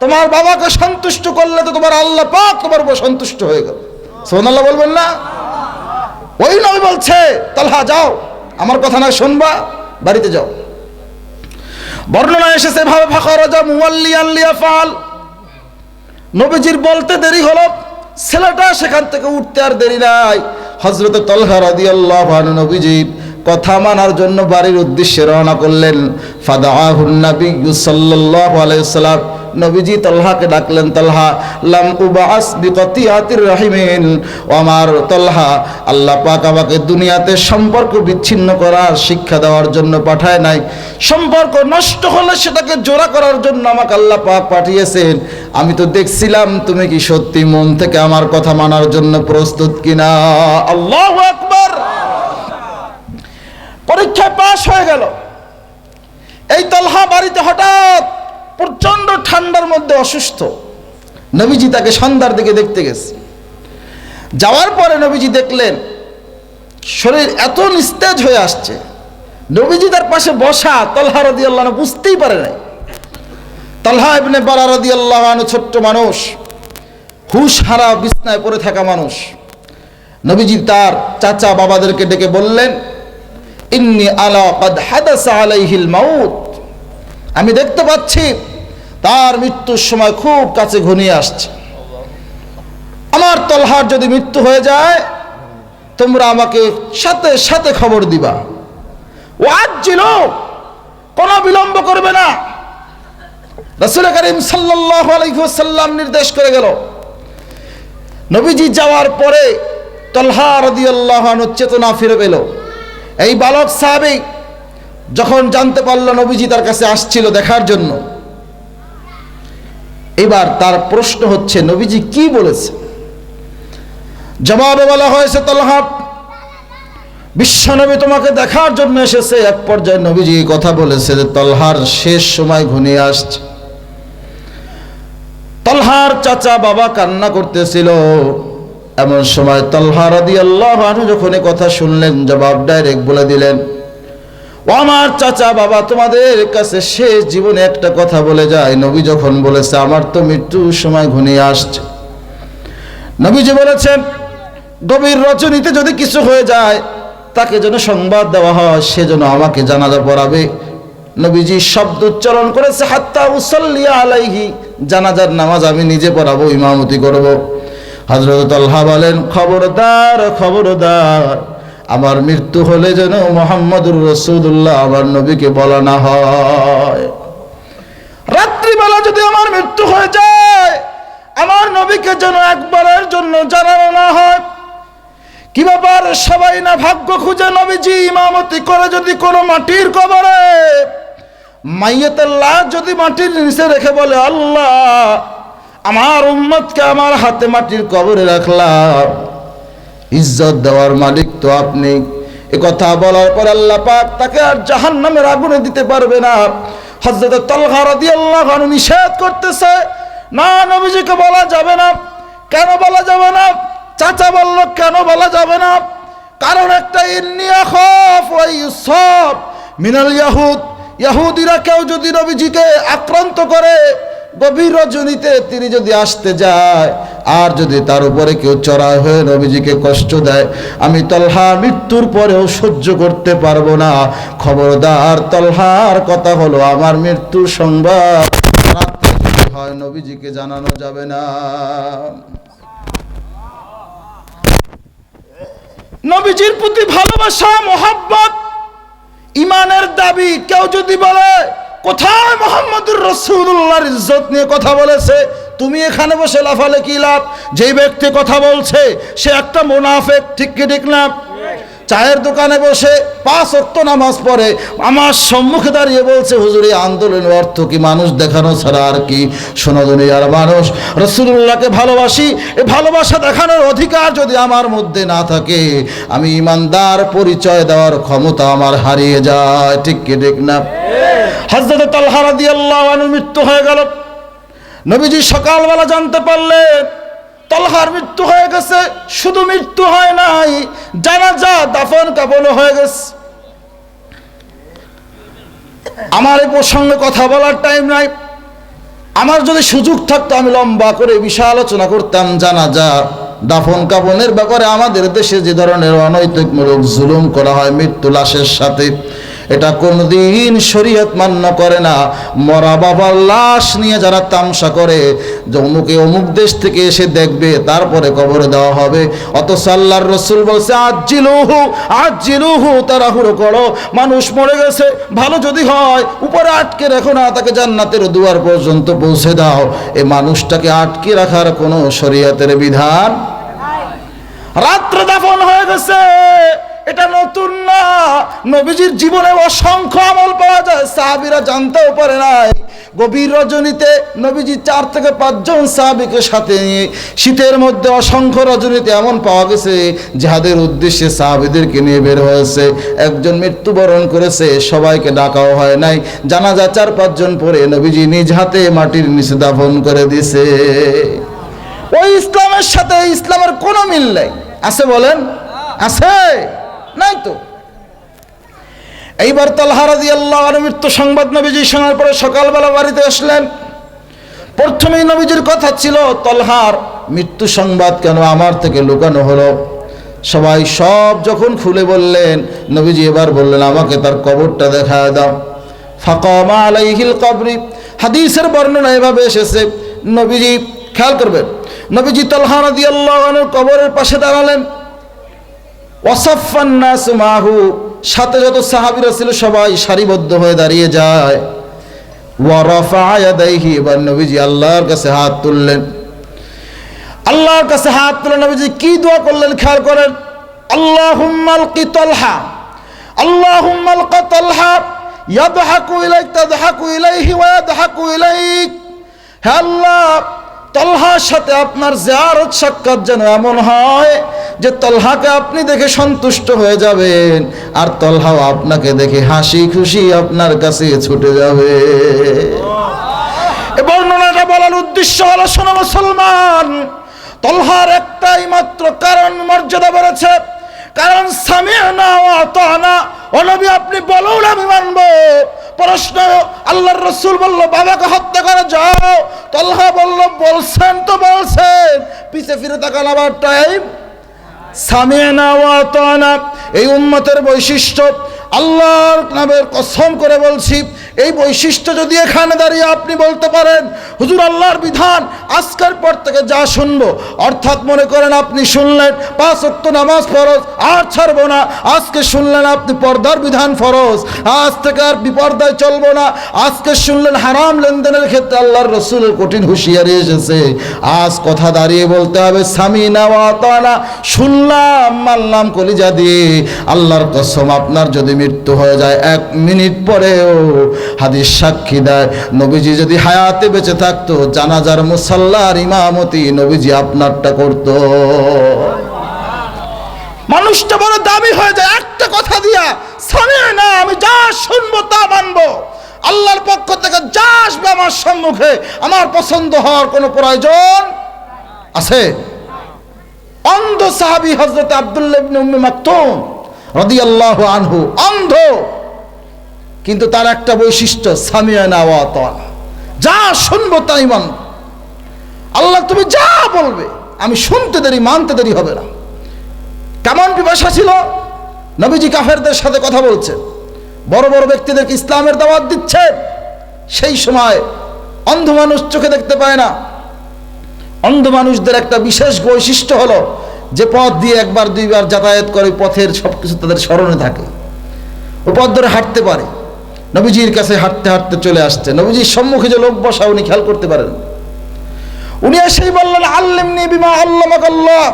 তোমার বাবাকে সন্তুষ্ট করলে তো তোমার আল্লাহ পাক তোমার উপর সন্তুষ্ট হয়ে গেল। সোনাল্লাহ বলবেন না? ওই নবী বলছে, তালহা, যাও, আমার কথা না শুনবা, বাড়িতে যাও। বর্ণনা এসেছে ভাবে ফাঁকা রাজা মুয়াল্লি আল্লিয়া ফাল নবীজির বলতে দেরি হলো, ছেলেটা সেখান থেকে উঠতে আর দেরি নাই। হজরতে তলহা রাদিয়াল্লাহু আনহু নবীজি কথা মানার জন্য বাড়ির উদ্দেশ্যে রওনা করলেন। ফাদাহুন নবী সাল্লাল্লাহু আলাইহি সাল্লাম নবীজি তলহাকে ডাকলেন, তলহা, লাম উবাস বিকতিয়াতির রাহিমিন। আমার তলহা, আল্লাহ পাক আমাকে দুনিয়াতে সম্পর্ক বিচ্ছিন্ন করার শিক্ষা দেওয়ার জন্য পাঠায় নাই। সম্পর্ক নষ্ট হলে সেটাকে জোড়া করার জন্য আমাকে আল্লাহ পাক পাঠিয়েছেন। আমি তো দেখছিলাম, তুমি কি সত্যি মন থেকে আমার কথা মানার জন্য প্রস্তুত কিনা? আল্লাহ আকবার। পরীক্ষায় পাশ হয়ে গেল। এই তলহা বাড়িতে হঠাৎ প্রচণ্ড ঠান্ডার মধ্যে অসুস্থ। নবীজি তাকে সন্ধ্যার দিকে দেখতে গেছে। যাওয়ার পরে নবীজি দেখলেন, শরীর এত নিস্তেজ হয়ে আসছে। নবীজি তার পাশে বসা তলহা রদি আল্লাহ বুঝতেই পারে নাই। তলহা ইবনে বারা রদি আল্লাহ ছোট্ট মানুষ হুশ হারা বিছনায় পড়ে থাকা মানুষ। নবীজি তার চাচা বাবাদেরকে ডেকে বললেন, ইন্নি আলা কদ হাদাসা আলাইহিল মাউত। আমি দেখতে পাচ্ছি তার মৃত্যুর সময় খুব কাছে ঘনিয়ে আসছে। আমার তলহার যদি মৃত্যু হয়ে যায়, তোমরা আমাকে সাথে সাথে খবর দিবা। ও আজ ছিল কোনো বিলম্ব করবে না। রসুল করিম আলাইসাল্লাম নির্দেশ করে গেল। নবীজি যাওয়ার পরে তলহা রদিয়াল্লাহ চেতনা ফিরে পেল। এই বালক সাহাবি যখন জানতে পারল নবীজি তার কাছে আসছিল দেখার জন্য, এবার তার প্রশ্ন হচ্ছে, নবীজি কি বলেছে? জবাবে বলা হয়েছে, তলহা, বিশ্বনবী তোমাকে দেখার জন্য এসেছে। এক পর্যায়ে নবীজি কথা বলেছে যে, তলহার শেষ সময় ঘনিয়ে আসছে। তলহার চাচা বাবা কান্না করতেছিল। এমন সময় তলহার আদি আল্লাহ যখন কথা শুনলেন, জবাব ডাইরেক্ট বলে দিলেন ও আমার চাচা বাবা, তোমাদের কাছে শেষ জীবনে একটা কথা বলে যায়। নবী যখন বলেছে, আমার তো মৃত্যুর সময় ঘনিয়ে আসছে। নবীজি বলেছেন, গভীর রচনীতে যদি কিছু হয়ে যায়, তাকে যেন সংবাদ দেওয়া হয়, সে যেন আমাকে জানাজা পড়াবে। নবীজি শব্দ উচ্চারণ করেছে, হাত্তা উসল্লিয়া আলাইহি। জানাজার নামাজ আমি নিজে পড়াবো, ইমামতি করব। হজরত আল্লাহ বলেন, খবরদার খবরদার। আমার মৃত্যু হলে যেন মোহাম্মদুর রসুল্লাহ আমার নবীকে বলা না হয়। রাত্রিবেলা যদি আমার মৃত্যু হয়ে যায়, আমার নবীকে যেন একবারের জন্য জানানো না হয়। কি ব্যাপার? সবাই না ভাগ্য খুঁজে নবীজি ইমামতি করে যদি কোনো মাটির কবরে মাইয়েতের লাশ যদি মাটির নিচে রেখে বলে, আল্লাহ, আমার উম্মতকে আমার হাতে মাটির কবরে রাখলাম। ইজ্জত দেওয়ার মালিক তো আপনি। এ কথা বলার পর আল্লাহ পাক তাকে আর জাহান নামের আগুনে দিতে পারবে না। হজরত তলহা রাদিয়াল্লাহু আনহু নিষেধ করতেছে। না, নবীজিকে বলা যাবে না। কেন বলা যাবে না? চাচা বলল, কেন বলা যাবে না? কারণ একটা মিনাল ইয়াহুদ। ইয়াহুদিরা কেউ যদি নবীজিকে আক্রান্ত করে গভীর রজনীতে তিনি যদি আসতে যায় আর যদি তার উপরে কেউ চড়াই হয়ে নবীজিকে কষ্ট দেয়, আমি তলহা মৃত্যুর পরেও সহ্য করতে পারব না। খবরদার, তলহার কথা হলো আমার মৃত্যুর সংবাদ। হয় নবীজিকে জানানো যাবে না। নবীজির প্রতি ভালোবাসা, মোহাব্বত, ইমানের দাবি, কেউ যদি বলে, কোথায় মোহাম্মদুর রসুল্লাহর ইজ্জত নিয়ে কথা বলেছে? তুমি এখানে বসে লাফালে কি লাভ? যেই ব্যক্তি কথা বলছে, সে একটা মুনাফেক, ঠিক কি ঠিক না? চায়ের দোকানে বসে পাঁচ অক্ত নামাজ পড়ে, আমার সম্মুখে দাঁড়িয়ে বলছে, হুজুর আন্দোলনের অর্থ কি? মানুষ দেখানো ছাড়া আর কি? সোনাদনী আর মানুষ রসুল্লাহকে ভালোবাসি, এ ভালোবাসা দেখানোর অধিকার যদি আমার মধ্যে না থাকে, আমি ইমানদার পরিচয় দেওয়ার ক্ষমতা আমার হারিয়ে যায়। ঠিক কি ঠিক না? হজরত তালহা রাদিয়াল্লাহু আনহুর মৃত্যু হয়ে গেল। নবীজি সকালবেলা জানতে পারলে, তলহার মৃত্যু হয়ে গেছে, শুধু মৃত্যু হয় নাই, জানাজা, দাফন কাপন হয়ে গেছে। আমার এই প্রসঙ্গে কথা বলার টাইম নাই। আমার যদি সুযোগ থাকতো, আমি লম্বা করে বিষয় আলোচনা করতাম জানা যা দাফন, কাফনের ব্যাপারে আমাদের দেশে যে ধরনের অনৈতিকমূলক জুলুম করা হয়, মৃত্যু লাশের সাথে। এটা কোনোদিন শরীয়ত মান্য করে না। মরা বাবার লাশ নিয়ে যারা তামসা করে যে অমুকে অমুক দেশ থেকে এসে দেখবে, তারপরে কবরে দেওয়া হবে। অত আল্লাহর রসুল বলছে আজিলুহু আজিলুহু তাড়াহুড়ো করো। মানুষ মরে গেছে, ভালো যদি হয়, উপরে আটকে রেখো না, তাকে জান্নাতের দুয়ার পর্যন্ত পৌঁছে দাও। এ মানুষটাকে আটকে রাখার কোনো শরীয়তের বিধান? রাত্রে দাফন হয়ে গেছে। এটা নতুন না। নবীজির জীবনে অসংখ্য আমল পাওয়া যায়, সাহাবিরা জানতেও পারে নাই। গভীর রজনীতে নবীজি চার থেকে পাঁচজন সাহাবিকে সাথে নিয়ে শীতের মধ্যে অসংখ্য রজনীতে এমন পাওয়া গেছে, যাদের উদ্দেশ্যে সাহাবিদেরকে নিয়ে বের হয়েছে। একজন মৃত্যুবরণ করেছে, সবাইকে ডাকাও হয় নাই। জানা জানাজা চার পাঁচজন পরে নবীজি নিজ হাতে মাটির নিচে দাফন করে দিছে ওই ইসলামের সাথে ইসলামের কোনো মিল নেই। আছে বলেন? আছে? নাই তো? এইবার তালহারাদি আল্লাহ মৃত্যু সংবাদ নবীজি শোনার পরে সকালবেলা বাড়িতে আসলেন। প্রথমেই নবীজির কথা ছিল, তলহার মৃত্যু সংবাদ কেন আমার থেকে লুকানো হলো? সবাই সব যখন খুলে বললেন, নবীজি এবার বললেন, আমাকে তার কবরটা দেখা দাও। ফাকামা আলাইহিল কবরি, হাদিসের বর্ণনা এভাবে এসেছে। নবীজি খেয়াল করবেন, নবীজি তলহা রাদিয়াল্লাহু আনহুর কবরের পাশে দাঁড়ালেন। ওয়াসাফান নাস মাহু, সাথে যত সাহাবীরা ছিল সবাই সারিবদ্ধ হয়ে দাঁড়িয়ে যায়। ওয়া রাফা ইয়াদাইহি, এবার নবীজি আল্লাহর কাছে হাত তুললেন। আল্লাহর কাছে হাত তুলে নবীজি কি দোয়া করলেন খেয়াল করেন? আল্লাহুম্মাল কি তলহা আল্লাহুম্মাল কা তলহা ইয়াদহাকু ইলাইক, তাদহাকু ইলাইহি ওয়া ইয়াদহাকু ইলাইক। হে আল্লাহ তলহার সাথে আপনার জিয়ারত সাক্ষাৎ যেন এমন হয় যে তলহাকে আপনি দেখে সন্তুষ্ট হয়ে যাবেন, আর তলহাও আপনাকে দেখে হাসি খুশি আপনার কাছে ছুটে যাবে। এ বর্ণনাটা বলার উদ্দেশ্য হলো, শোনো মুসলমান, তলহার একটাই মাত্র কারণ, মর্যাদা বেড়েছে। কারণ সামিয়ানা ও আতানা ও নবী, আপনি বলুন, আমি মানবো। প্রশ্ন, আল্লাহর রসুল বলল, বাবাকে হত্যা করে যাও তলহা বলল, বলছেন তো বলছেন। পিছে ফিরে তাকান আবার টাইম সামিয়ানা এই উম্মতের বৈশিষ্ট্য, আল্লাহর নামের কসম করে বলছি এই বৈশিষ্ট্য যদি এখানে দাঁড়িয়ে আপনি বলতে পারেন, হুজুর, আল্লাহর বিধান, আজকের পর থেকে যা শুনব। অর্থাৎ মনে করেন আপনি শুনলেন, পাঁচ অক্ত নামাজ ফরজ, আর ছাড়বো না। আজকে শুনলেন আপনি পর্দার বিধান ফরজ, আজ থেকে আর বিপর্দায় চলবো না। আজকে শুনলেন হারাম লেনদেনের ক্ষেত্রে আল্লাহর রসুলের কঠিন হুঁশিয়ারি এসেছে। আজ কথা দাঁড়িয়ে বলতে হবে স্বামী তালা শুনলাম, মানলাম কলিজা দিয়ে। আল্লাহর কসম, আপনার যদি মৃত্যু হয়ে যায়, এক মিনিট পরেও হাদিস সাক্ষী দেয়। নবীজি যদি হায়াতে বেঁচে থাকতো, জানাজার মুসাল্লার ইমামতি নবীজি আপনারটা করতো। মানুষটা বড় দাবি হয়ে যায়, একটা কথা দিয়া সামনে না, আমি যা শুনব তা মানবো। আল্লাহর পক্ষ থেকে যা আসবে আমার সম্মুখে, আমার পছন্দ হওয়ার কোনো প্রয়োজন আছে? অন্ধ সাহাবি হজরত আব্দুল্লাহ ইবনে উম্মে মাকতুম রাদিয়াল্লাহু আনহু, অন্ধ। কিন্তু তার একটা বৈশিষ্ট্য সামিয়ানা ওয়া তাআলা যা শুনব তাই মানব। আল্লাহ তুমি যা বলবে, আমি শুনতে দেরি, মানতে দেরি হবে না। কেমন পিপাসা ছিল? নবীজি কাফেরদের সাথে কথা বলছেন। বড় বড় ব্যক্তিদেরকে ইসলামের দাওয়াত দিচ্ছে। সেই সময় অন্ধ মানুষ চোখে দেখতে পায় না। অন্ধ মানুষদের একটা বিশেষ বৈশিষ্ট্য হলো যে পথ দিয়ে একবার, দুইবার যাতায়াত করে পথের সব কিছু তাদের স্মরণে থাকে। ও পথ ধরে হাঁটতে পারে। নবীজির কাছে হাঁটতে হাঁটতে চলে আসছে। নবীজির সম্মুখে যে লোক বসা, উনি খেয়াল করতে পারেন। উনি এসেই বললেন, আল্লিমনি বিমা আল্লাহ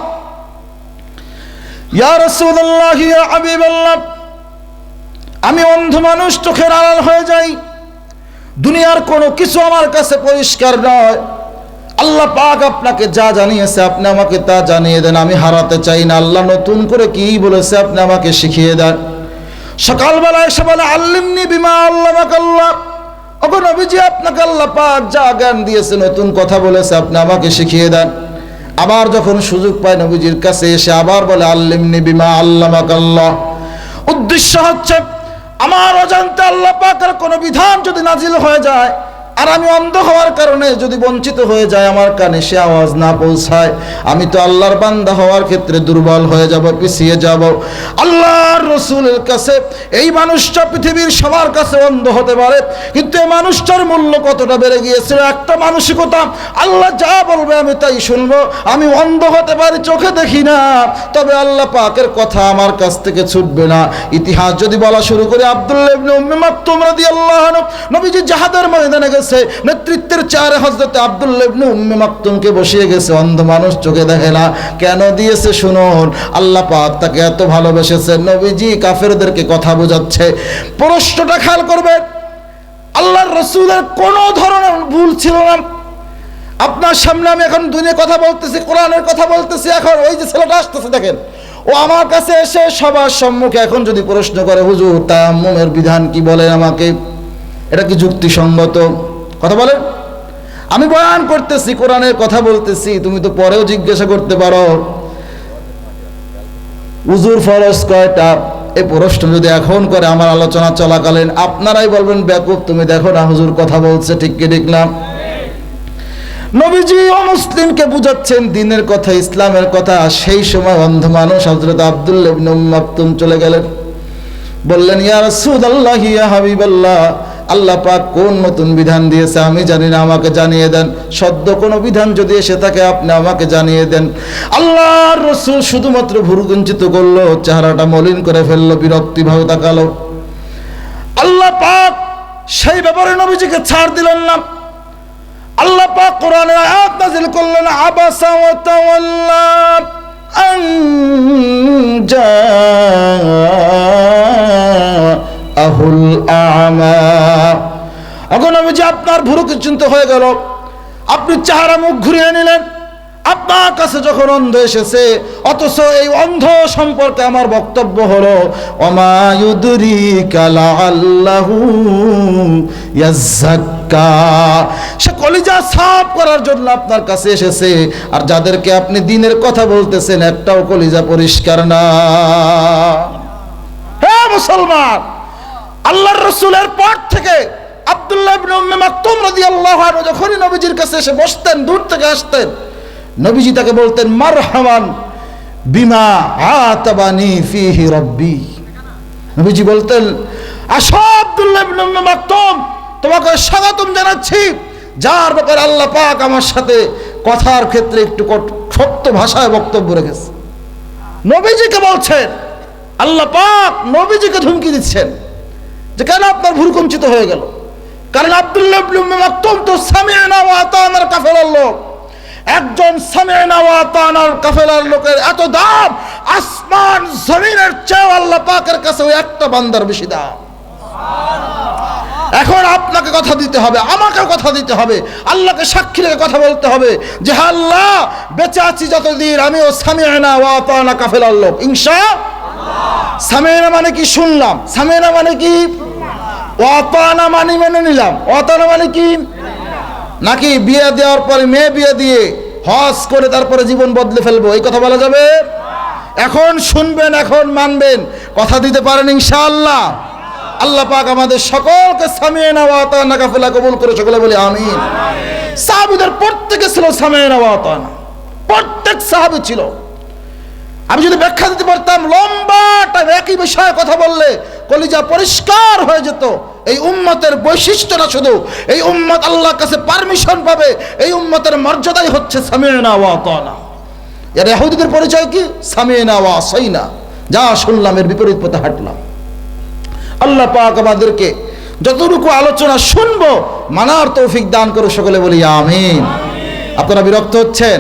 ইয়া রাসূলুল্লাহ, ইয়া হাবিবাল্লাহ। আমি অন্ধ মানুষ, চোখের আড়াল হয়ে যাই। দুনিয়ার কোনো কিছু আমার কাছে পরিষ্কার নয়। আল্লাহ পাক আপনাকে যা জানিয়েছে, আপনি আমাকে তা জানিয়ে দেন। আমি হারাতে চাই না। আল্লাহ নতুন করে কি বলেছে, আপনি আমাকে শিখিয়ে দেন। সকালবেলা এসে বলে, আল্লিমনি বিমা আল্লাহ আল্লাহ। ওগো নবীজি, আপনাকে আল্লাহ পাক যা জ্ঞান দিয়েছে, নতুন কথা বলেছে, আপনি আমাকে শিখিয়ে দেন। আবার যখন সুযোগ পায় নবীজির কাছে এসে আবার বলে, আল্লিমনি বিমা আল্লাহ আল্লাহ। উদ্দেশ্য হচ্ছে, আমার অজান্তে আল্লাহ পাকের কোনো বিধান যদি নাজিল হয়ে যায় আর আমি অন্ধ হওয়ার কারণে যদি বঞ্চিত হয়ে যায় আমার কানে সে আওয়াজ না পৌঁছায়, আমি তো আল্লাহর বান্দা হওয়ার ক্ষেত্রে দুর্বল হয়ে যাব, পিছিয়ে যাব। আল্লাহর রসুলের কাছে এই মানুষটা পৃথিবীর সবার কাছে অন্ধ হতে পারে, কিন্তু এই মানুষটার মূল্য কতটা বেড়ে গিয়েছিল? একটা মানসিকতা, আল্লাহ যা বলবে আমি তাই শুনব। আমি অন্ধ হতে পারি, চোখে দেখি না। তবে আল্লাহ পাকের কথা আমার কাছ থেকে ছুটবে না। ইতিহাস যদি বলা শুরু করে আব্দুল্লাহ ইবনে উম্মে আনহু, নবীজি জাহাদের ময়দানে গেছে নেতৃত্বের চারে হযরতে আব্দুল্লাহ ইবনে উম্মে মাকতুমকে বসিয়ে গেছে। অন্ধ মানুষ চোখে দেখে না। কেন দিয়েছে শুনুন। আল্লাহ পাক তাকে এত ভালোবেসেছে। নবীজি কাফেরদেরকে কথা বোঝাচ্ছে। প্রশ্নটা খেয়াল করবেন। আল্লাহর রসুলের কোনো ধরনের ভুল ছিল না। আপনার সামনে আমি এখন দুনিয়া কথা বলতেছি, কোরআনের কথা বলতেছি, এখন ওই যে ছেলেটা আসতেছে দেখেন। ও আমার কাছে এসে সবার সম্মুখে এখন যদি প্রশ্ন করে, হুজুর, তায়াম্মুমের বিধান কি বলেন আমাকে? এটা কি যুক্তিসঙ্গত? কথা বলেন? আমি বয়ান করতেছি, কোরআনের কথা বলতেছি, তুমি তো পরেও জিজ্ঞাসা করতে পারো। উজুর ফরজ কয়টা? এই প্রশ্ন যদি এখন করে আমার আলোচনা চলাকালীন, আপনারাই বলবেন, ব্যাকুব, তুমি দেখো না, হুজুর কথা বলছে, ঠিক কি না? নবীজি ও মুসলিমকে বুঝাচ্ছেন, দিনের কথা, ইসলামের কথা, সেই সময় অন্ধ মানুষ হজরত উম চলে গেলেন। বললেন, ইয়া রাসূলুল্লাহ, ইয়া হাবিবাল্লাহ আল্লাহ পাক কোন নতুন বিধান দিয়েছে আমি জানি না, আমাকে জানিয়ে দেন। সদ্য কোনো বিধান যদি এসে থাকে, আপনি আমাকে জানিয়ে দেন। আল্লাহর রসুল শুধুমাত্র ভুরুকুঞ্চিত করল, চেহারাটা মলিন করে ফেলল, বিরক্তিভাবে তাকালো। আল্লাহ পাক সেই ব্যাপারে নবীজিকে ছাড় দিলেন না। আল্লাহ পাক কোরআনের আয়াত নাযিল করলেন, আবাসা ওয়া তাওয়াল্লা আন জাআহুল আ'মা। এখন আমি যে আপনার ভুরু চিন্ত হয়ে গেল। আপনি চেহারা মুখ ঘুরিয়ে নিলেন। আপনার কাছে যখন অন্ধ এসেছে, অথচ এই অন্ধ সম্পর্কে আমার বক্তব্য হলো অমায়ুদুরি কালা আল্লাহু সে কলিজা সাফ করার জন্য আপনার কাছে এসেছে। আর যাদেরকে আপনি দিনের কথা বলতেছেন, একটাও কলিজা পরিষ্কার না। হ্যাঁ মুসলমান! আল্লাহর রসুলের পর থেকে আনহু যখনই নবীজির কাছে এসে বসতেন, দূর থেকে আসতেন, নবীজি তাকে বলতেন নবীজি বলতেন তোমাকে স্বাগতম জানাচ্ছি। যার ব্যাপারে আল্লাহ পাক আমার সাথে কথার ক্ষেত্রে একটু কট- সত্য ভাষায় বক্তব্য রেখেছে। নবীজিকে বলছেন, আল্লাহ পাক নবীজিকে ধুমকি দিচ্ছেন। যে কেন আপনার ভুরকুঞ্চিত হয়ে গেল? কারণ আব্দুল্লাহ ইবনে উম্মে তো সামিআনা ওয়া আতানার কাফেলার লোক। একজন আতানার কাফেলার লোকের এত দাম আসমান জমিনের চেয়ে আল্লাহ পাকের কাছে ওই একটা বান্দার বেশি দাম। এখন আপনাকে কথা দিতে হবে আমাকে কথা দিতে হবে আল্লাহকে সাক্ষী রেখে কথা বলতে হবে যে হ্যাঁ আল্লাহ বেঁচে আছি যতদিন আমিও সামিআনা ওয়া আতানা কাফেলার লোক। ইনশা সামিআনা মানে কি শুনলাম? সামিআনা মানে কি? অতানা মানে মেনে নিলাম। অতানা মানে কি? নাকি বিয়ে দেওয়ার পরে মেয়ে বিয়ে দিয়ে হজ করে তারপরে জীবন বদলে ফেলব? এই কথা বলা যাবে? এখন শুনবেন, এখন মানবেন। কথা দিতে পারেন ইনশাআল্লাহ। আল্লাহ পাক আমাদের সকলকে সামিয়ানা ওয়াতানা কাফেলা কবুল করে সকলে বলি আমিন। সাহাবীদের প্রত্যেকে ছিল সামিয়ানা ওয়াতানা প্রত্যেক সাহাবী ছিল। আমি যদি ব্যাখ্যা দিতে পারতাম, লম্বা লম্বাটা একই বিষয়ে কথা বললে কলিজা পরিষ্কার হয়ে যেত। এই উম্মতের বৈশিষ্ট্যটা শুধু, এই উম্মত আল্লাহর কাছে পারমিশন পাবে, এই উম্মতের মর্যাদাই হচ্ছে সামিনা ওয়া তানা এর ইহুদিদের পরিচয় কি? সামিনা ওয়া সাইনা যা শুনলাম, এর বিপরীত পথে হাঁটলাম। আল্লাহ পাক আমাদেরকে যতটুকু আলোচনা শুনব, মানার তৌফিক দান করে সকলে বলি আমিন। আপনারা বিরক্ত হচ্ছেন?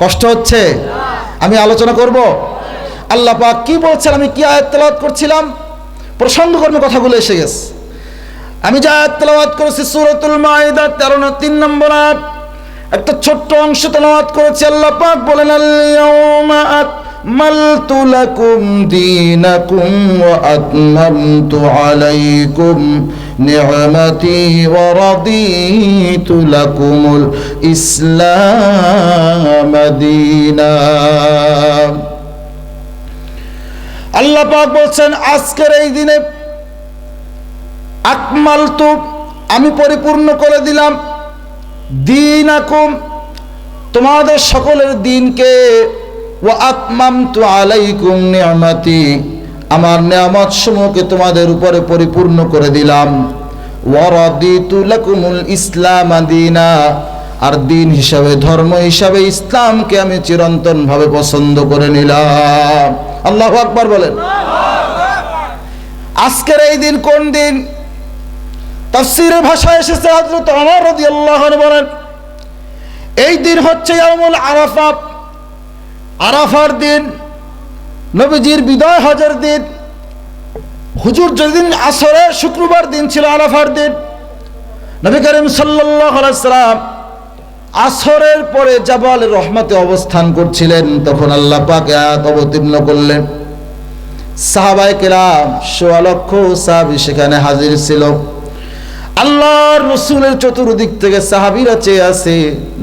কষ্ট হচ্ছে? আমি আলোচনা করব। আল্লাহ পাক কি বলছেন? আমি কি আয়াত তেলাওয়াত করছিলাম? প্রসঙ্গকর্মে কথাগুলো এসে গেছে। আমি যে আয়াত তেলাওয়াত করেছি, সূরাতুল মাইদা 13 না 3 নম্বর আয়াত, একটা ছোট্ট অংশ তেলাওয়াত করেছি। আল্লাহ পাক বলেন আল ইয়াউমা আকমালতু লাকুম দীনাকুম ওয়া ওয়া রাদিতু লাকুমুল ইসলাম দীনা। আল্লাহ পাক বলছেন, আজকের এই দিনে আকমাল তু আমি পরিপূর্ণ করে দিলাম দিন আকুম তোমাদের সকলের দিনকে। ও আত্মাম তো আলাইকুম নিয়ামাতি। আমার নিয়ামত সমূহকে তোমাদের উপরে পরিপূর্ণ করে দিলাম। ওয়ারাদিতু লাকুমুল ইসলাম দিনা। আর দিন হিসাবে, ধর্ম হিসাবে ইসলামকে আমি চিরন্তন ভাবে পছন্দ করে নিলাম। আল্লাহ আকবার বলেন। আজকের এই দিন কোন দিন? তাফসীরের ভাষায় এসেছে হযরত ওমর রাদিয়াল্লাহু আনহু বলেন, এই দিন হচ্ছে ইয়ামুল আরাফা আরাফার দিন নবীজির বিদায় হজের দিন। হুজুর যেদিন আসরে শুক্রবার দিন ছিল আরাফার দিন। নবী করিম সাল্লাম আসরের পরে জাবাল রহমতে অবস্থান করছিলেন। তখন আল্লাহ পাক আয়াত অবতীর্ণ করলেন। সাহাবায়ে কেরাম সোয়া লক্ষ সাহাবী সেখানে হাজির ছিল। আল্লাহর রসুলের চতুর্দিক থেকে সাহাবিরা চেয়ে আছে,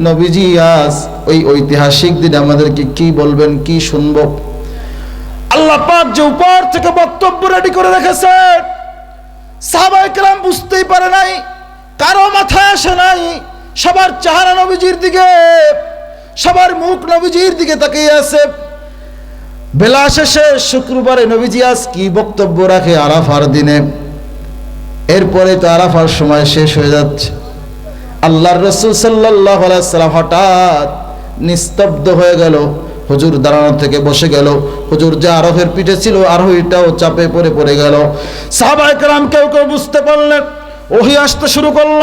নবীজি আজ ওই ঐতিহাসিক দিন আমাদেরকে কি বলবেন, কি শুনব? আল্লাহ পাক যে উপর থেকে বক্তব্য রেডি করে রেখেছে, সাহাবায়ে কেরাম বুঝতেই পারে নাই, কারও মাথায় আসে নাই, সবার চেহারা নবীজির দিকে, সবার মুখ নবীজির দিকে তাকিয়ে আছে। বেলা শেষে শুক্রবারে নবীজি আজ কি বক্তব্য রাখে আরাফার দিনে? এরপরে তো আরাফার সময় শেষ হয়ে যাচ্ছে। আল্লাহর রসুল সাল্লাহ হঠাৎ নিস্তব্ধ হয়ে গেল। হুজুর দাঁড়ানো থেকে বসে গেল। হুজুর যে আরোহের পিঠে ছিল আরোহীটাও চাপে পড়ে পড়ে গেল। সাহাবায়ে কেরাম কেউ কেউ বুঝতে পারলেন, ওহি আসতে শুরু করল।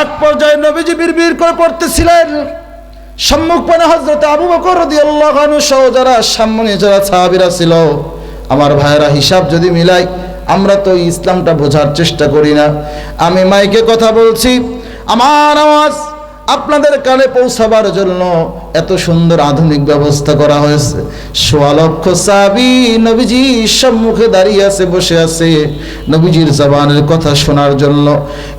এক পর্যায়ে নবীজি বিড়বিড় করে পড়তেছিলেন। সম্মুখ পানে হজরত আবু বকর রাদিয়াল্লাহু আনহু সহ যারা সামনে যারা সাহাবীরা ছিল, আমার ভাইয়েরা হিসাব যদি মিলাই, আমরা তো ইসলামটা বোঝার চেষ্টা করি না। আমি মাইকে কথা বলছি, আমার আওয়াজ আপনাদের কানে পৌঁছাবার জন্য এত সুন্দর আধুনিক ব্যবস্থা করা হয়েছে। সোয়া লক্ষ সাবি নবীজি সম্মুখে দাঁড়িয়ে আছে, বসে আছে নবীজির জবানের কথা শোনার জন্য।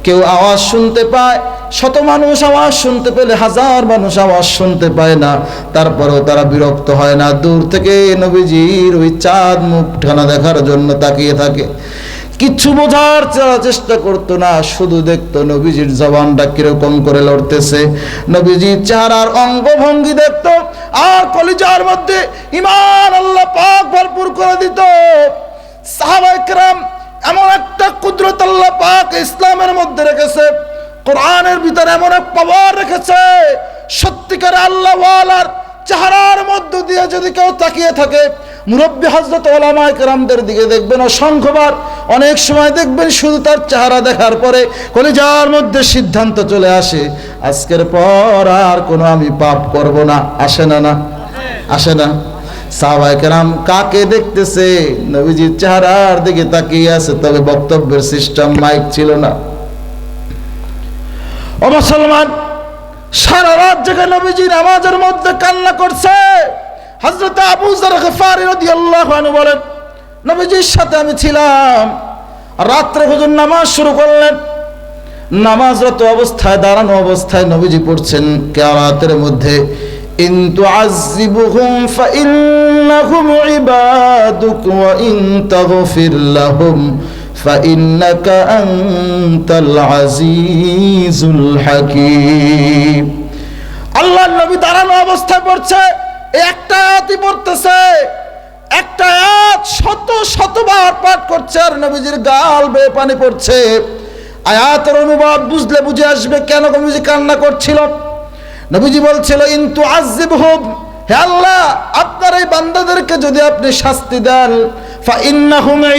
কেউ আওয়াজ শুনতে পায়, শত মানুষ আওয়াজ শুনতে পেলে, হাজার মানুষ আওয়াজ শুনতে পায় না। তারপরেও তারা বিরক্ত হয় না। দূর থেকে নবীজির ওই চাঁদ মুখ ঠানা দেখার জন্য তাকিয়ে থাকে। কিচ্ছু বোঝার চেষ্টা করতো না, শুধু দেখতো নবীজির জবানটা কীরকম করে লড়তেছে। নবীজির চেহারার অঙ্গভঙ্গি দেখতো, আর কলিজার মধ্যে ইমান আল্লাহ পাক ভরপুর করে দিত। সাহাবাইকরাম এমন একটা কুদরত আল্লাহ পাক ইসলামের মধ্যে রেখেছে, কোরআনের ভিতরে এমন এক পাওয়ার রেখেছে, সত্যিকার আল্লাহ ওয়ালার চেহারার মধ্য দিয়ে যদি কেউ তাকিয়ে থাকে, মুরব্বী হজরত ওলামায় কেরামদের দিকে দেখবেন অসংখ্যবার অনেক সময় দেখবেন শুধু তার চেহারা দেখার পরে কলিজার মধ্যে সিদ্ধান্ত চলে আসে, আজকের পর আর কোনো আমি পাপ করব না। আসে না না? আসে না? সাহাবাই কেরাম কাকে দেখতেছে? নবীজির চেহারার দিকে তাকিয়ে আছে, তবে বক্তব্যের সিস্টেম মাইক ছিল না। ও মুসলমান, সারা রাত জেগে নবীজি নামাজের মধ্যে কান্না করছে। হযরত আবু যর গফারি রাদিয়াল্লাহু আনহু বলেন নবীজির সাথে আমি ছিলাম। রাত্রে হুজুর নামাজ শুরু করলেন। নামাজরত অবস্থায়, দাঁড়ানো অবস্থায় নবীজি পড়ছেন কেয়ারাতের মধ্যে। ইন্তু আজিবুহুম ফাইন্নাহুম ইবাদুক ওয়া ইন তাগফির লাহুম ফাইন্নাকা আনতাল আজিজুল হাকীম। আল্লাহর নবী দাঁড়ানো অবস্থায় পড়ছে, একটা আয়াতই পড়তেছে। একটা আয়াত শত শতবার পাঠ করছে আর নবীজির গাল বেয়ে পানি পড়ছে। আয়াতের অনুবাদ বুঝলে বুঝে আসবে কেন নবীজি কান্না করছিল। নবীজি বলছিল ইন্তু আজিব হুব হে আল্লাহ, আপনার এই বান্দাদেরকে যদি আপনি শাস্তি দেন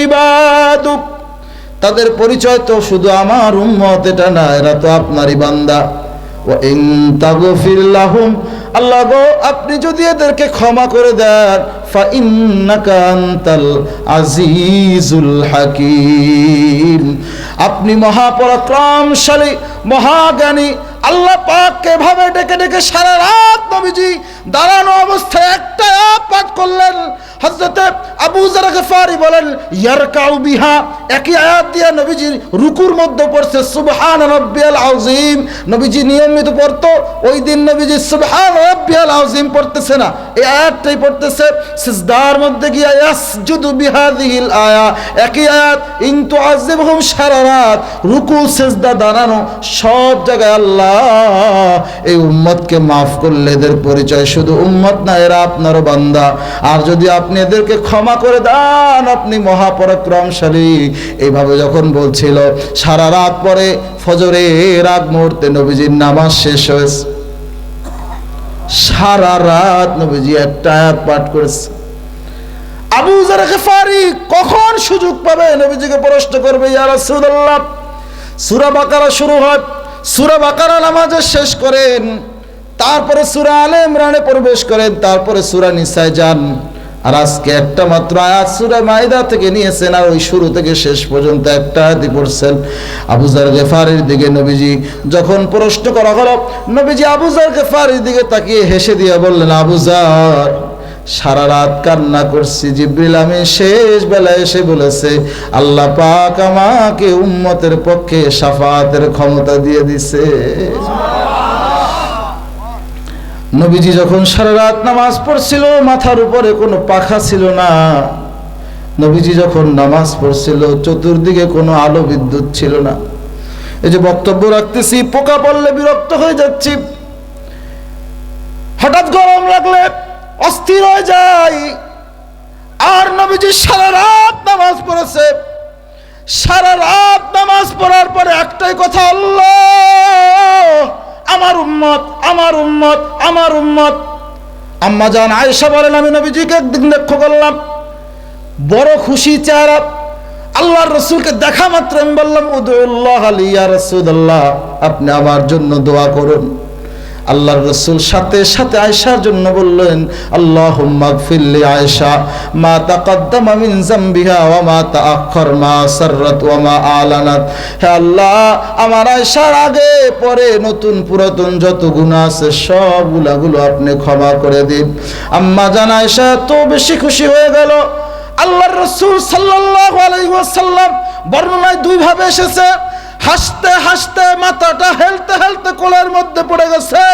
ইবাদুক। তাদের পরিচয় তো শুধু আমার উম্মত, এটা না, এরা তো আপনারই বান্দা। ও ইন তাগফির লাহুম আল্লাহ গো, আপনি যদি এদেরকে ক্ষমা করে দেন আজিজুল হাকিম। আপনি মহাপরাক্রমশালী, মহাজ্ঞানী, আল্লাহ পাককে ভাবে ডেকে ডেকে সারা রাত নবীজি দাঁড়ানো অবস্থায় একটা পাঠ করলেন। হযরতে আবু জারাগফারি বলেন, ইয়ারকাউ বিহা, একই আয়াত রুকুর মধ্যে পড়ছে, সুবহান রাব্বিয়াল আযীম। নবীজি নিয়মিত পড়তো, ওই দিন নবীজি সুবহান রাব্বিয়াল আযীম পড়তেছে না। এই আয়াতটাই পড়তেছে, সিজদার মধ্যে গিয়া ইয়াসজুদু বিহাদিহিল আয়া। একই আয়াত, ইন তুআযিবহুম সারারাত রুকু, সিজদা, দাঁড়ানো, সব জায়গায় আল্লাহ এই উম্মতকে মাফ করলে এদের পরিচয় শুধু উম্মত না, এরা আপনারও বান্দা। আর যদি আপনি এদেরকে ক্ষমা করে দেন, আপনি মহাপরাক্রমশালী। এইভাবে যখন বলছিল, সারা রাত পরে ফজরে রাত মুহূর্তে নবীজির নামাজ শেষ হয়েছে। সারা রাত নবীজি একটা আয়াত পাঠ করেছে। আবু জার গেফারি কখন সুযোগ পাবে? নবীজিকে প্রশ্ন করবে, ইয়া রাসূলুল্লাহ, সূরা বাকারা শুরু হয়। সূরা বাকারা নামাজে শেষ করেন। তারপরে সূরা আলে ইমরানে প্রবেশ করেন, তারপরে সূরা নিসায় যান। আর আজকে একটা মাত্র আয়াত সূরা মাইদা থেকে নিয়েছেন, আর ওই শুরু থেকে শেষ পর্যন্ত একটা আয়াতই পড়ছেন। আবু জার গেফারির দিকে নবীজি যখন প্রশ্ন করা হলো, নবীজি আবু জার গেফারির দিকে তাকিয়ে হেসে দিয়ে বললেন, আবু জার, সারা রাত কান্না করছি, জিব্রিল আমি শেষ বেলায় এসে বলেছে, আল্লাহ পাক আমাকে উম্মতের পক্ষে সাফাতের ক্ষমতা দিয়ে দিছে। নবীজি যখন সারা রাত নামাজ পড়ছিল, মাথার উপরে কোনো পাখা ছিল না। নবীজি যখন নামাজ পড়ছিল, চতুর্দিকে কোনো আলো বিদ্যুৎ ছিল না। এই যে বক্তব্য রাখতেছি, পোকা পড়লে বিরক্ত হয়ে যাচ্ছি। হঠাৎ গরম লাগলে অস্থির হয়ে যায় আর নবীজি সারা রাত নামাজ পড়েছে। সারা রাত নামাজ পড়ার পরে একটাই কথা, আল্লাহ! আমার উম্মত আমার উম্মত আমার উম্মত। আম্মা যান আয়সা বলেন, আমি নবীজিকে একদিন লক্ষ্য করলাম। বড় খুশি চেহারা। আল্লাহর রসুলকে দেখা মাত্র আমি বললাম উদুল্লাহ আলিয়া রসুল্লাহ আপনি আমার জন্য দোয়া করুন। আল্লাহর রসুল সাথে সাথে আয়সার জন্য বললেন আল্লাহ ফিল্লি আয়সা মা তাকাদ্দামা মিন জামবিহা ওয়া মা তাআখার মা সাররাত ওয়া মা আলানাত। হে আল্লাহ, আমার আয়সার আগে, পরে নতুন পুরাতন যত গুনাহ আছে সব গুলাগুলো আপনি ক্ষমা করে দিন। আম্মা জান আয়সা তো বেশি খুশি হয়ে গেল। আল্লাহর রসুল সাল্লাল্লাহু আলাইহি ওয়াসাল্লাম বর্ণনায় দুই ভাবে এসেছে। হাসতে হাসতে, মাথাটা হেলতে হেলতে কোলের মধ্যে পড়ে গেছে।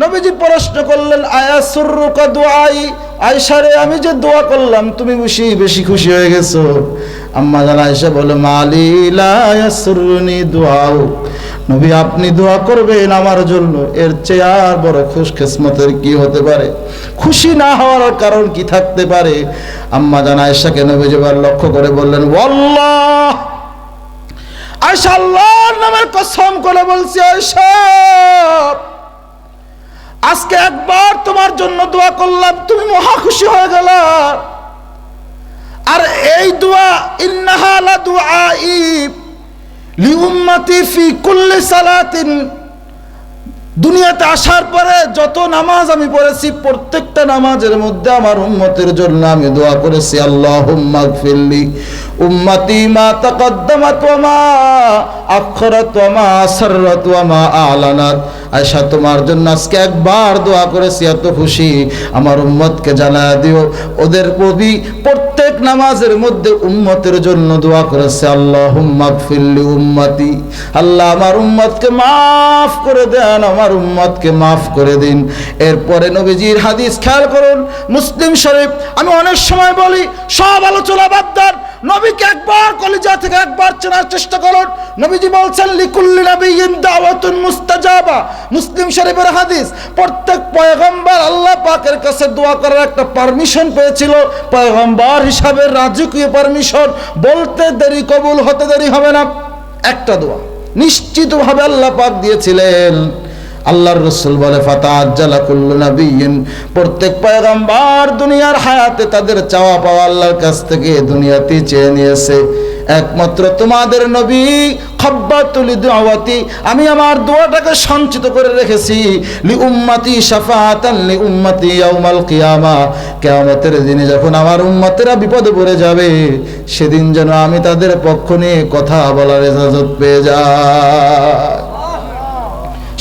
নবীজি প্রশ্ন করলেন, আয়া সুররুকা দুআই? আয়সারে আমি যে দোয়া করলাম, তুমি বেশি বেশি খুশি হয়ে গেছো। আম্মা জান আয়সা বলে মালি লা ইয়াসুরুনি নবী, আপনি দোয়া করবেন আমার জন্য, এর চেয়ে আর বড় খুশ কিসমতের কি হতে পারে? খুশি না হওয়ার কারণ কি থাকতে পারে? আম্মা জান আয়সাকে নবীজি লক্ষ্য করে বললেন, ওয়াল্লাহ! আয়সা আল্লাহর নামের কসম করে বলছি আয়সা আজকে একবার তোমার জন্য দোয়া করলাম, তুমি মহা খুশি হয়ে গেল। আর এই দোয়া, ইন্নাহা লা দুআই লি ফি কুল্লি সালাতিন। দুনিয়াতে আসার পরে যত নামাজ আমি পড়েছি, প্রত্যেকটা নামাজের মধ্যে আমার উম্মতের জন্য আমি দোয়া করেছি, আল্লাহুম্মা গফিরলি। উম্মতি মা তাকদ্দামাত মা আখরাত ওয়া মা আসরাত ওয়া তোমার জন্য আজকে একবার দোয়া করেছি, এত খুশি। আমার উম্মতকে জানা দিও। ওদের কবি প্রত্যেক নামাজের মধ্যে উম্মতের জন্য দোয়া করেছে, আল্লাহুম্মা গফিরলি উম্মতি। আল্লাহ, আমার উম্মতকে মাফ করে দেন, আমার উম্মতকে মাফ করে দিন। এরপরে নবীজির হাদিস খেয়াল করুন, মুসলিম শরীফ, আমি অনেক সময় বলি, সব আলোচনা বাদ দেন। নবীকে একবার কলিজা থেকে একবার চেনার চেষ্টা করুন। নবীজি বলছেন, লিকুল্লি নবিয়িন দাওয়াতুন মুস্তাজাবা। মুসলিম শরীফের হাদিস, প্রত্যেক পয়গম্বর আল্লাহ পাকের কাছে দোয়া করার একটা পারমিশন পেয়েছিল। পয়গম্বর হিসাবে রাজকীয় পারমিশন বলতে দেরি কবুল হতে দেরি হবে না। একটা দোয়া, নিশ্চিতভাবে আল্লাহ পাক দিয়েছিলেন। আল্লাহর রসুল বলে প্রত্যেক পয়গম্বর দুনিয়ার হায়াতে তাদের চাওয়া পাওয়া আল্লাহর কাছ থেকে দুনিয়াতে চেয়ে নিয়েছে। একমাত্র তোমাদের নবী, খব্বাতুলি দুআওয়াতি, আমি আমার দোয়াটাকে সঞ্চিত করে রেখেছি। লি উম্মতি শাফাআতান লি উম্মতি ইয়াউমাল কিয়ামা। কিয়ামতের দিনে যখন আমার উম্মতেরা বিপদে পড়ে যাবে, সেদিন যেন আমি তাদের পক্ষ নিয়ে কথা বলার ইজাজত পেয়ে যাই।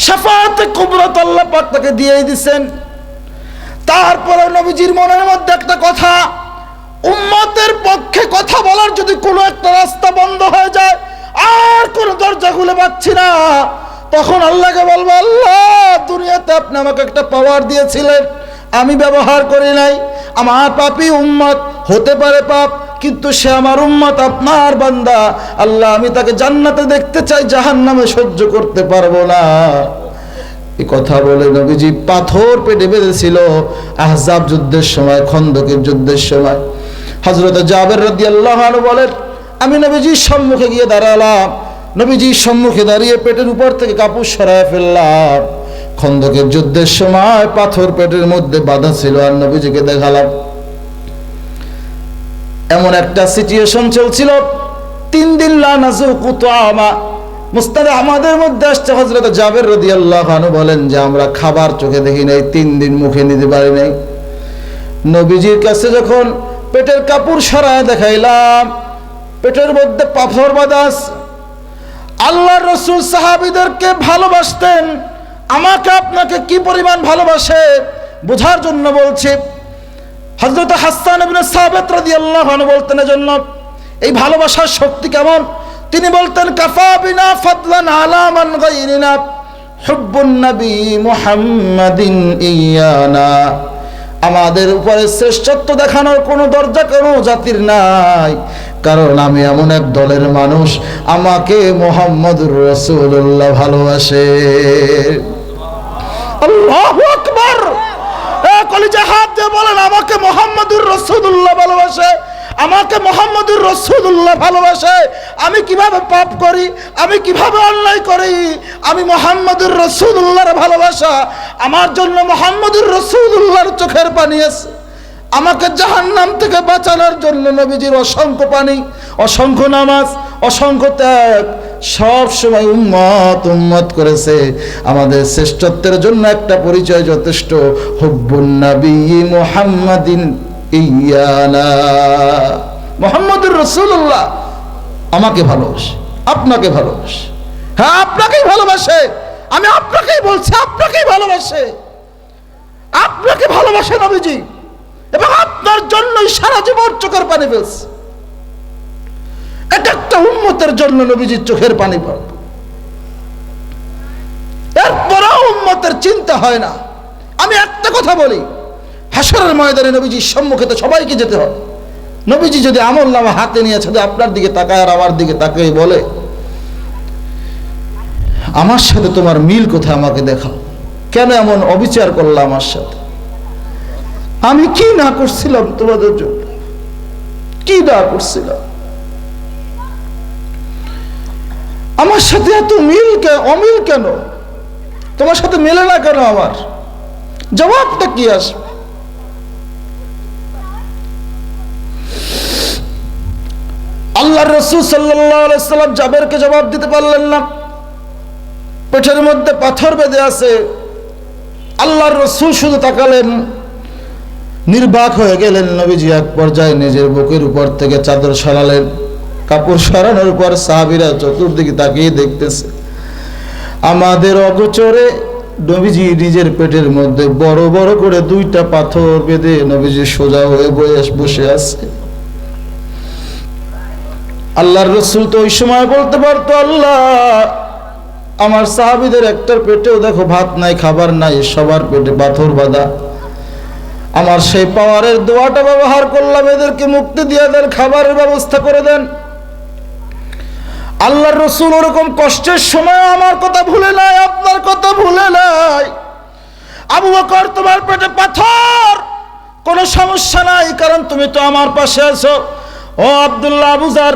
শাফাতে কুবরত আল্লাহ পাক তাকে দিয়েই দিছেন। তারপরে নবীজির মনের মধ্যে একটা কথা, উম্মতের পক্ষে কথা বলার যদি কোনো একটা রাস্তা বন্ধ হয়ে যায়, আর কোনো দরজা খুলে পাচ্ছি না। তখন আল্লাহকে বলব, আল্লাহ, দুনিয়াতে আপনি আমাকে একটা পাওয়ার দিয়েছিলেন। আমি ব্যবহার করি নাই। আমার পাপি উম্মত, হতে পারে পাপ, কিন্তু সে আমার উম্মত, আপনার বান্দা। আল্লাহ, আমি তাকে জান্নাতে দেখতে চাই, জাহান্নামে সহ্য করতে পারব না। কথা বলে নবীজি পাথর পেটে বেঁধেছিল আহজাব যুদ্ধের সময়, খন্দকের যুদ্ধের সময়। হজরত জাবের রাদি আল্লাহ বলেন, আমি নবীজির সম্মুখে গিয়ে দাঁড়ালাম। নবীজির সম্মুখে দাঁড়িয়ে পেটের উপর থেকে কাপড় সরায় ফেললাম। খন্দকের যুদ্ধের সময় পাথর পেটের মধ্যে বাধা ছিল আর নবীজিকে দেখালাম। এমন একটা সিচুয়েশন চলছিল। তিন দিন লানাজু কুতামা মুস্তাদে আমাদের মধ্যে আসছে হজরত জাবের রদি আল্লাহ বলেন যে, আমরা খাবার চোখে দেখি নাই, তিন দিন মুখে নিতে পারি নাই। নবীজির কাছে যখন পেটের কাপড় সরায় দেখাইলাম, পেটের মধ্যে পাথর বাদাস আল্লাহ রসুল সাহাবিদেরকে ভালোবাসতেন। আমাকে আপনাকে কি পরিমাণ ভালোবাসে বোঝার জন্য বলছি হজরত হাসান সাবেত রাদিয়াল্লাহু আনহু বলতেন জন্য এই ভালোবাসার শক্তি কেমন? তিনি বলতেন, কাফা বিনা ফাদলান আলা মান গায়রিনা, হুব্বুন নবী মুহাম্মাদিন ইয়ানা। আমাদের উপরে শ্রেষ্ঠত্ব দেখানোর কোনো দরজা কোনো জাতির নাই, কারণ আমি এমন এক দলের মানুষ, আমাকে মোহাম্মদুর রসুল্লাহ ভালোবাসে। আল্লাহু আকবার! কলিজা হাত দিয়ে বলেন, আমাকে মোহাম্মদুর রসুল্লাহ ভালোবাসে। আমাকে মোহাম্মদুর রসুল্লাহ ভালোবাসে। আমি কীভাবে পাপ করি? আমি কীভাবে অন্যায় করি? আমি মোহাম্মদুর রসুল্লাহর ভালোবাসা। আমার জন্য মোহাম্মদুর রসুল্লাহর চোখের পানি আছে। আমাকে জাহান্নাম থেকে বাঁচানোর জন্য নবীজির অসংখ্য পানি, অসংখ্য নামাজ, অসংখ্য ত্যাগ, সব সময় উম্মত উম্মত করেছে। আমাদের শ্রেষ্ঠত্বের জন্য একটা পরিচয় যথেষ্ট। হুব্বুন নবী মুহাম্মাদিন। ইয়ানা। মোহাম্মদুর রসুল্লাহ আমাকে ভালোবাসে, আপনাকে ভালোবাসে। হ্যাঁ আপনাকেই ভালোবাসে। আমি আপনাকেই বলছি, আপনাকেই ভালোবাসে। আপনাকে ভালোবাসে নবীজি। এবং আপনার জন্যই সারা জীবন চোখের পানি ফেলছে। এটা একটা উন্মতের জন্য নবীজির চোখের পানি পড়ে। এরপরেও উন্মতের চিন্তা হয় না। আমি একটা কথা বলি। হাসরের ময়দানে নবীজির সম্মুখে তো সবাইকে যেতে হয় নবীজি যদি আমল নামা হাতে নিয়ে যদি আপনার দিকে তাকায় আর আমার দিকে তাকাই বলে, আমার সাথে তোমার মিল কোথায় আমাকে দেখাও? কেন এমন অবিচার করলাম আমার সাথে? আমি কি না করছিলাম তোমাদের জন্য? কি না করছিলাম? আমার সাথে এত মিল কেন অমিল কেন? তোমার সাথে মেলে না কেন আমার? জবাবটা কি আসবে? আল্লাহ রসুল সাল্লাম জাবেরকে জবাব দিতে পারলেন না। পেটের মধ্যে পাথর বেঁধে আছে। আল্লাহর রসুল শুধু তাকালেন, নির্বাক হয়ে গেলেন। নবীজি এক পর্যায়ে নিজের বুকের উপর থেকে চাদর সরালেন। কাপড় সরানোর পর সাহাবিরা চতুর্দিকে তাকিয়ে দেখতেছে। আমাদের অগোচরে নবীজি নিজের পেটের মধ্যে বড় বড় করে দুইটা পাথর বেঁধে নবীজি সোজা হয়ে বয়ে বসে আছে। আল্লাহর রসুল তো ওই সময় বলতে পারতো, আল্লাহ, আমার সাহাবিদের একটার পেটেও দেখো ভাত নাই, খাবার নাই, সবার পেটে পাথর বাঁধা। আমার সেই পাওয়ারের দোয়াটা ব্যবহার করলাম, এদেরকে মুক্তি দিয়ে দেন, খাবারের ব্যবস্থা করে দেন। আল্লাহর রসুল ওরকম কষ্টের সময় আমার কথা ভুলে নাই, আপনার কথা ভুলে নাই। আবু বকর, তোমার পেটে পাথর, কোনো সমস্যা নাই, কারণ তুমি তো আমার পাশে আছো। ও আবদুল্লাহ আবুজার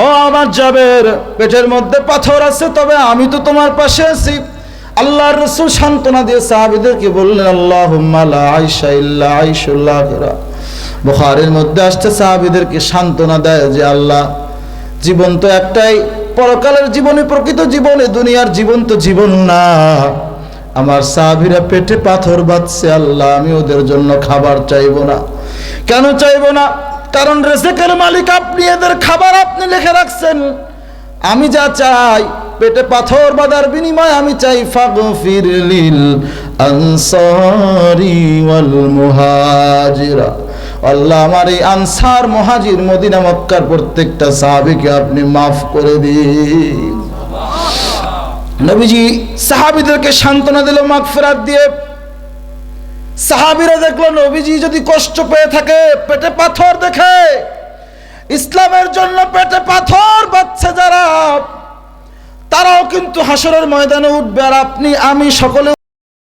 ও, আমার জাবের পেটের মধ্যে পাথর আছে, তবে আমি তো তোমার পাশে আছি। আল্লাহর রসুল সান্ত্বনা দিয়ে সাহাবিদেরকে বললেন আল্লাহ আইসা ইল্লা আইসুল্লাহ বুখারের মধ্যে আসতে সাহাবিদেরকে সান্ত্বনা দেয় যে আল্লাহ, জীবন তো একটাই, পরকালের জীবনে প্রকৃত জীবনে দুনিয়ার জীবন তো জীবন না। আমার সাহাবিরা পেটে পাথর বাঁধছে, আল্লাহ, আমি ওদের জন্য খাবার চাইব না। কেন চাইব না? কারণ রেসেকের মালিক আপনি এদের খাবার আপনি লিখে রাখছেন। আমি যা চাই, পেটে পাথর বাঁধার বিনিময়ে আমি চাই, ফাগফির লিল আনসারি ওয়াল মুহাজিরা। আল্লাহ আমার এই আনসার মহাজির মদিনা মক্কার প্রত্যেকটা সাহাবীকে আপনি মাফ করে দিন। নবীজি সাহাবীদেরকে সান্ত্বনা দিল, মাগফিরাত দিয়ে। সাহাবীরা দেখল, নবীজি যদি কষ্ট পেয়ে থাকে, পেটে পাথর দেখে ইসলামের জন্য পেটে পাথর বাচ্ছে যারা, তারাও কিন্তু হাসরের ময়দানে উঠবে। আর আপনি, আমি সকলে